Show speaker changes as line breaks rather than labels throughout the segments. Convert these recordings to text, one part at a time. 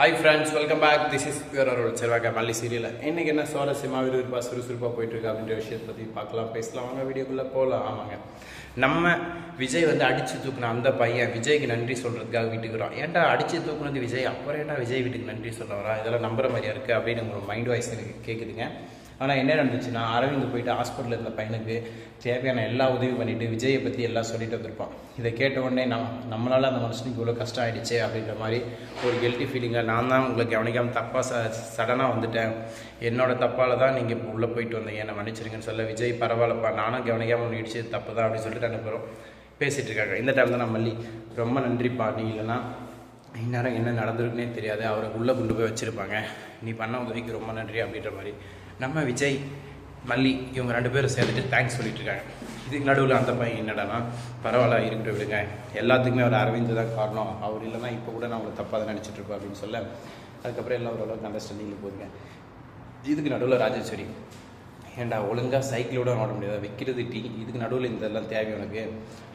Hi friends welcome back this is your Arul செல்வாக்க Malli சீரியலில் இன்றைக்கி என்ன சுவாரஸ்யமாக விறுவிறுப்பாக சுறுசுறுப்பாக போயிட்டு இருக்கு அப்படின்ற விஷயத்தை பற்றி பார்க்கலாம் பேசலாம். வாங்க வீடியோக்குள்ளே போகலாம் ஆமாங்க. நம்ம விஜய் வந்து அடித்து தூக்குன அந்த பையன் விஜய்க்கு நன்றி சொல்கிறதுக்காக வீட்டுக்கு வரான். ஏன்டா அடித்து தூக்குனது விஜய்? அப்புறம் ஏன்டா விஜய் வீட்டுக்கு நன்றி சொல்ல வரா இதெல்லாம் நம்புற மாதிரியா இருக்குது அப்படின்னு உங்களோட மைண்ட் வாய்ஸ் எனக்கு கேட்குதுங்க ஆனால் என்ன நடந்துச்சுன்னா அரவிந்த் போயிட்டு ஹாஸ்பிட்டலில் இருந்த பையனுக்கு தேவையான எல்லா உதவியும் பண்ணிவிட்டு விஜயை பற்றி எல்லாம் சொல்லிட்டு வந்திருப்பான். இதை கேட்ட உடனே நம் நம்மளால் அந்த மனுஷனுக்கு இவ்வளோ கஷ்டம் ஆகிடுச்சு அப்படின்ற மாதிரி ஒரு கெல்ட்டி ஃபீலிங்காக நான் தான் உங்களை கவனிக்காமல் தப்பாக ச சடனாக வந்துட்டேன். என்னோட தப்பால் தான் நீங்கள் இப்போ உள்ளே போயிட்டு வந்தீங்க. என்னை மன்னிச்சிருங்கன்னு சொல்ல விஜய் பரவாயில்லப்பா நானும் கவனிக்காமல் ஒன்று தப்பு தான் அப்படின்னு சொல்லிட்டு ரெண்டு பேரும் பேசிகிட்டு இருக்காங்க. இந்த டைம் தான் நான் மல்லி. ரொம்ப நன்றிப்பா நீ இல்லைன்னா இந்நேரம் என்ன நடந்திருக்குன்னே தெரியாது. அவரை உள்ளே கொண்டு போய் வச்சுருப்பாங்க. நீ பண்ண உதவிக்கு ரொம்ப நன்றி அப்படின்ற மாதிரி. நம்ம விஜய் மல்லி இவங்க ரெண்டு பேரும் சேர்ந்துட்டு தேங்க்ஸ் சொல்லிட்டு இருக்காங்க இதுக்கு நடுவில் அந்த பையன் என்னடானா பரவாயில்ல இருக்கட்டும் விடுங்க. எல்லாத்துக்குமே அவர் அரவிந்த் தான் காரணம். அவர் இல்லைன்னா இப்போ கூட நான் அவங்களை தப்பாக தான் நினச்சிட்டு அப்படின்னு சொல்ல அதுக்கப்புறம் எல்லாம் ஓரளவுக்கு அண்டர்ஸ்டாண்டிங்கில் போதுங்க. இதுக்கு நடுவில் ராஜேஸ்வரி ஏன்டா ஒழுங்காக சைக்கிளோட ஓட முடியாது? விற்கிறது டீ இதுக்கு நடுவில் இதெல்லாம் தேவை உனக்கு?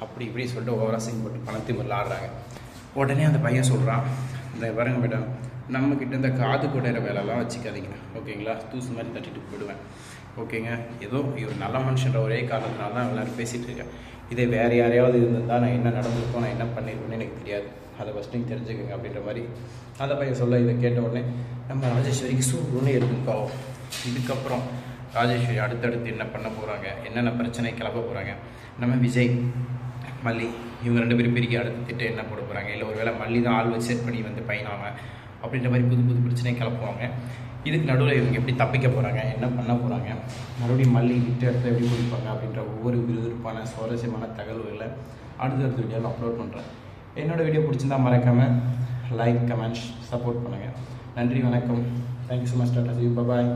அப்படி இப்படி சொல்லிட்டு ஓவராசிங் போட்டு பணத்தை முதல்ல ஆடுறாங்க. உடனே அந்த பையன் சொல்கிறான் இந்த பாருங்க மேடம் நம்மக்கிட்ட இந்த காது குடையிற வேலைலாம் வச்சுக்காதீங்க. ஓகேங்களா? தூசு மாதிரி தட்டிட்டு போயிடுவேன். ஓகேங்க? ஏதோ இவர் நல்ல மனுஷன்ற ஒரே காரணத்தினால தான் எல்லோரும் பேசிகிட்டு இருக்கேன். இதே வேறு யாரையாவது இருந்திருந்தால் நான் என்ன நடந்திருக்கோம் நான் என்ன பண்ணியிருக்கேன்னு எனக்கு தெரியாது. அதை ஃபஸ்ட்டு நீங்கள் தெரிஞ்சுக்கங்க அப்படின்ற மாதிரி அந்த பையன் சொல்ல இதை கேட்ட உடனே நம்ம ராஜேஸ்வரிக்கு சூழ்நிலை இருக்குங்கோ. இதுக்கப்புறம் ராஜேஸ்வரி அடுத்தடுத்து என்ன பண்ண போகிறாங்க என்னென்ன பிரச்சனை கிளப்ப போகிறாங்க நம்ம விஜய் மல்லி இவங்க ரெண்டு பேரும் பிரிக்க அடுத்த திட்டம் என்ன போட போகிறாங்க இல்லை ஒருவேளை மல்லி தான் ஆள் வச்சு செட் பண்ணி வந்து பையனாம அப்படின்ற மாதிரி புது புது பிரச்சனை கிளப்புவாங்க. இதுக்கு நடுவில் இவங்க எப்படி தப்பிக்க போகிறாங்க என்ன பண்ண போகிறாங்க மறுபடியும் மல்லி விட்டு இடத்துல எப்படி கொடுப்பாங்க அப்படின்ற ஒவ்வொரு விறுவிறுப்பான சுவாரஸ்யமான தகவல்களை அடுத்தடுத்த வீடியோவில் அப்லோட் பண்ணுறேன் என்னோட வீடியோ பிடிச்சிருந்தா மறக்காமல் லைக் கமெண்ட்ஸ் சப்போர்ட் பண்ணுங்கள் நன்றி வணக்கம். Thank you so much tata see bye